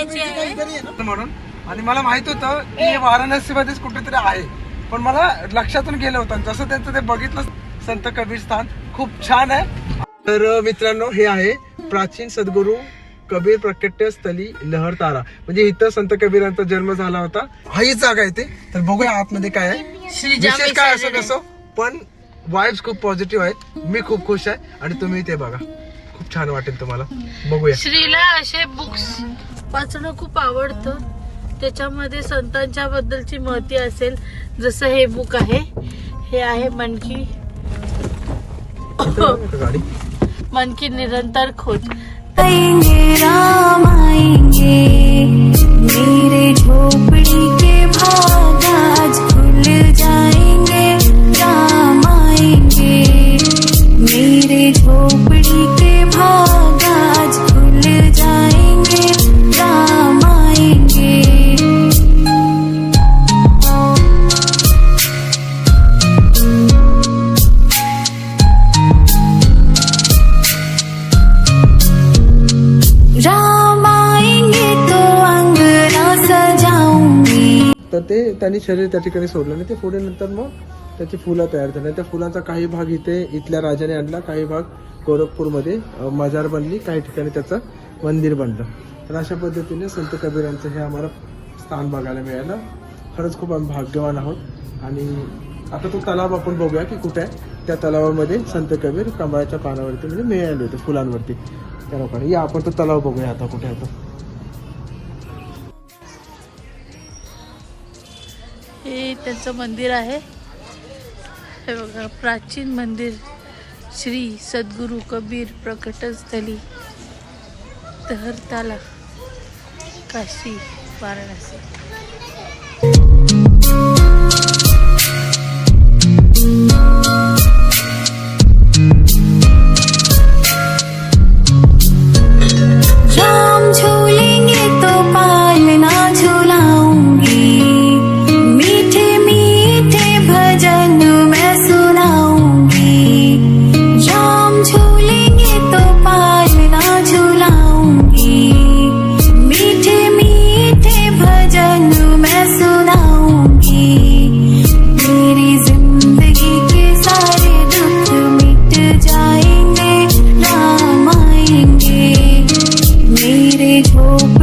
आहे. म्हणून. आणि मला माहीत होतं की हे वाराणसीमध्येच कुठेतरी आहे. पण मला लक्षातून गेलं होतं. जसं त्यांचं ते बघितलं संत कबीर स्थान खूप छान आहे. तर मित्रांनो हे आहे प्राचीन सद्गुरू कबीर प्रकट्य स्थली लहरतारा म्हणजे इथं संत कबीरांचा जन्म झाला होता. हा ही जागा आहे ते. तर बघूया आतमध्ये काय आहे. विशेष काय असो कसो पण वाईब्स खूप पॉझिटिव्ह आहेत. मी खूप खुश आहे. आणि तुम्ही ते बघा. खूप छान वाटेल तुम्हाला. बघूया. श्रीला असे बुक्स वाचणं खूप आवडतं. त्याच्यामध्ये संतांच्या बद्दलची माहिती असेल जसं हे बुक आहे. हे आहे मनकी. मनकी की निरंतर खोज. आएंगे राम आएंगे मेरे झोपड़ी के भाग ते त्यांनी शरीर त्या ठिकाणी सोडलं आणि ते पुढे नंतर मग त्याची फुलं तयार झाली. त्या फुलांचा काही भाग इथे इथल्या राजाने आणला काही भाग गोरखपूरमध्ये मजार बनली काही ठिकाणी त्याचं मंदिर बनलं. तर अशा पद्धतीने संत कबीरांचं हे आम्हाला स्थान बघायला मिळालं. खरंच खूप आम्ही भाग्यवान आहोत. आणि आता तो तलाव आपण बघूया की कुठे आहे. त्या तलावामध्ये संत कबीर कमळाच्या पानावरती म्हणजे मिळाले होते फुलांवरती. त्या लोकांनी. या आपण तो तलाव बघूया आता कुठे आहे हे त्यांचं मंदिर आहे. हे बघा प्राचीन मंदिर. श्री सद्गुरू कबीर प्रकटस्थली. तहरताला काशी वाराणसी. मेरे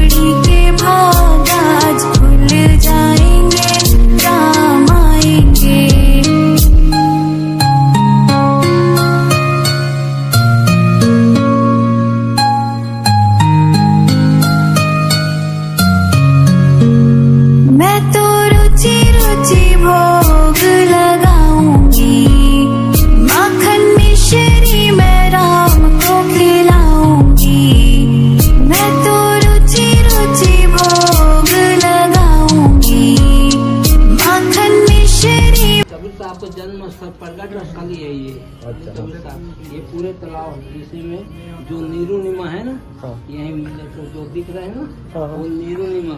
पूरे में जो नीरूनिमा है ना हाँ। यही मिले तो जो दिख रहे हैं ना हाँ। वो नीरू निमा।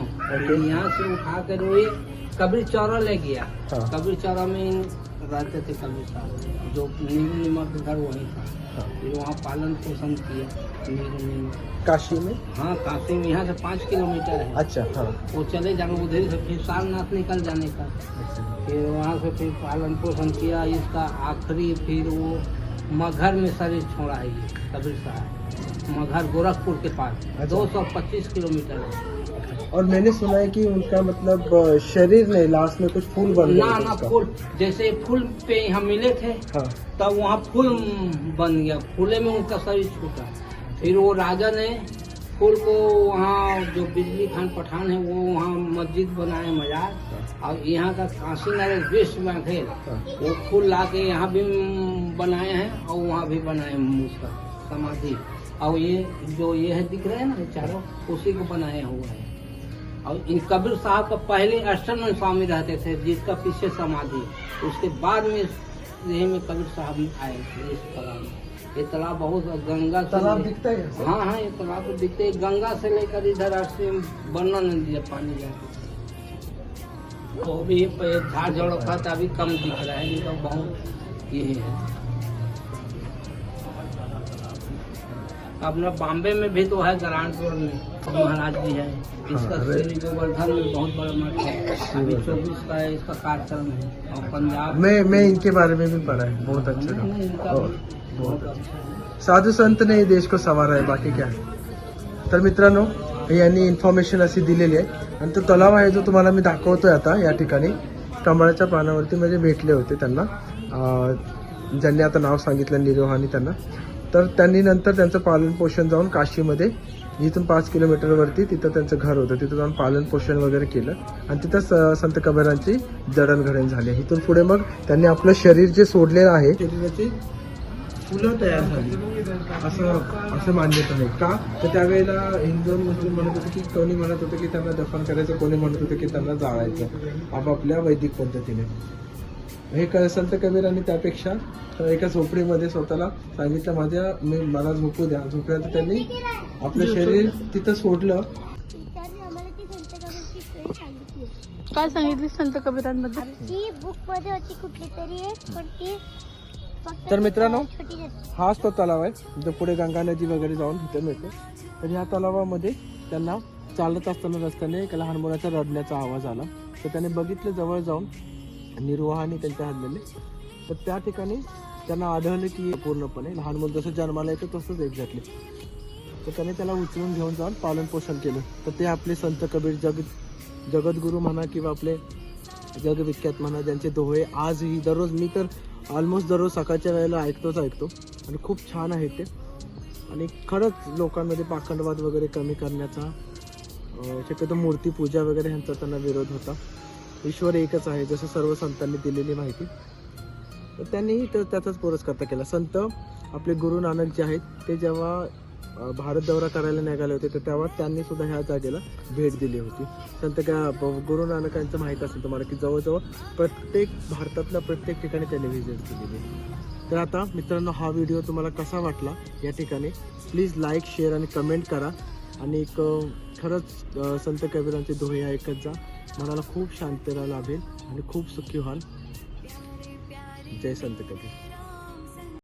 यहाँ से उठा कर वो कबीर चौरा ले गया। हाँ। कबीर चौरा में रहते थे कबीर साहब जो नीरू निमा का घर वही था। हाँ। फिर वहाँ पालन पोषण किया नीरू निमा। काशी में? हाँ काशी में यहाँ से पाँच किलोमीटर है। अच्छा हाँ। वो चले जाने उधर से फिर सारनाथ निकल जाने का। फिर वहाँ से फिर पालन पोषण किया। इसका आखिरी फिर वो मगहर में शरीर छोड़ा है ये कबीर साहब मघर गोरखपुर के पास दो सौ पच्चीस किलोमीटर है। और मैंने सुना है कि उनका मतलब शरीर नहीं लास्ट में कुछ फूल बन ना गया ना उसका। फूल। जैसे फूल पे यहाँ मिले थे हाँ। तब वहाँ फूल बन गया। फूले में उनका शरीर छूटा। फिर वो राजा ने फूल को वहाँ जो बिजली खान पठान है वो वहाँ मस्जिद बनाए मजार। और यहाँ का काशी नगर विश्व बैंक है। हाँ। वो फूल ला के यहाँ भी बनाए हैं और वहाँ भी बनाए उसका समाधि। और ये जो ये है दिख रहे हैं ना चारों उसी को बनाया हुआ है। और इन कबीर साहब का पहले अष्टानंद स्वामी रहते थे जिसका पीछे समाधि। उसके बाद में यही में कबीर साहब आए थे इस तालाब में। ये तालाब बहुत गंगा से तालाब दिखता है हाँ हाँ ये तालाब तो दिखते हैं। गंगा से लेकर इधर से वर्णन नदी है पानी जाके वो भी झाड़ झड़ का था अभी कम दिख रहा है नहीं तो बहुत ये है। अपना बॉम्बे में भी तो है ग्रांटपुर में महाराज जी है। इसका हाँ, श्री गोवर्धन में बहुत बड़ा मठ है। अभी चौबीस का है इसका कार्यक्रम है और पंजाब मैं मैं इनके बारे में भी पढ़ा है बहुत अच्छे साधू संत ने देश को सवार आहे बाकी काय तर मित्रांनो यांनी इन्फॉर्मेशन अशी दिलेली आहे. आणि तो तलाव आहे जो तुम्हाला मी दाखवतोय आता या ठिकाणी. कमळाच्या पानावरती म्हणजे भेटले होते त्यांना. ज्यांनी आता नाव सांगितलं निरोहानी त्यांना. तर त्यांनी नंतर त्यांचं पालनपोषण जाऊन काशीमध्ये इथून पाच किलोमीटरवरती तिथं त्यांचं घर होतं. तिथं जाऊन पालनपोषण वगैरे केलं. आणि तिथं स- संत कबीरांची जडणघडण झाली. इथून पुढे मग त्यांनी आपलं शरीर जे सोडलेलं आहे शरीराची फुलं तयार झाली. असं असं मान्यता नाही. का? तर त्यावेळेला हिंदू मुस्लिम म्हणत होते की कोणी म्हणत होतं की त्यांना दफन करायचं कोणी म्हणत होतं की त्यांना जाळायचं. आपापल्या वैदिक पद्धतीने. हे क- संत कबीरांनी त्यापेक्षा एका झोपडीमध्ये स्वतःला सांगितलं माझ्या मी मला झोपू द्या. झोपल्यानंतर त्यांनी आपलं शरीर तिथं सोडलं. काय सांगितली संत कबीरांबद्दल? ती बुकमध्ये होती कुठली तरी पण ती तर मित्रांनो, हाच तो तलाव आहे जो पुढे गंगा नदी वगैरे जाऊन तिथे मिळतो तर ह्या तलावामध्ये त्यांना चालत असताना रस्त्याने एका लहान मुलाचा रडण्याचा आवाज आला. तर त्याने बघितलं जवळ जाऊन निर्वाहाने त्यांच्या हल्लेले तर त्या ठिकाणी त्यांना आढळलं की पूर्णपणे लहान मुलं जसं जन्माला येतं तसंच एक्झॅक्टली. तर त्याने त्याला उचलून घेऊन जाऊन पालन पोषण केलं. तर ते आपले संत कबीर जग जगद्गुरू म्हणा किंवा आपले जगविख्यात म्हणा ज्यांचे दोहे आजही दररोज मी तर ऑलमोस्ट दररोज सकाळच्या वेळेला ऐकतोच ऐकतो. आणि खूप छान आहे ते. आणि खरंच लोकांमध्ये पाखंडवाद वगैरे कमी करण्याचा शक्यतो मूर्ती पूजा वगैरे ह्यांचा त्यांना विरोध होता. ईश्वर एकच आहे जसं सर्व संतांनी दिलेली माहिती. तर त्यांनीही तर त्याचाच पुरस्कार केला. संत आपले गुरु नानक जे आहेत ते जेव्हा भारत दौरा करायला निघाले होते तर तेव्हा त्यांनी सुद्धा ह्या जागेला भेट दिली होती. संत का गुरु नानकांचं माहीत असेल तुम्हाला की जवळजवळ प्रत्येक भारतातल्या प्रत्येक ठिकाणी त्यांनी व्हिजिट केलेली तर आता मित्रांनो हा व्हिडिओ तुम्हाला कसा वाटला या ठिकाणी? प्लीज लाईक शेअर आणि कमेंट करा. आणि एक खरंच संत कबीरांचे दोहे ऐकत जा. मनाला खूप शांतता लाभेल आणि खूप सुखी व्हाल. जय संत कबीर.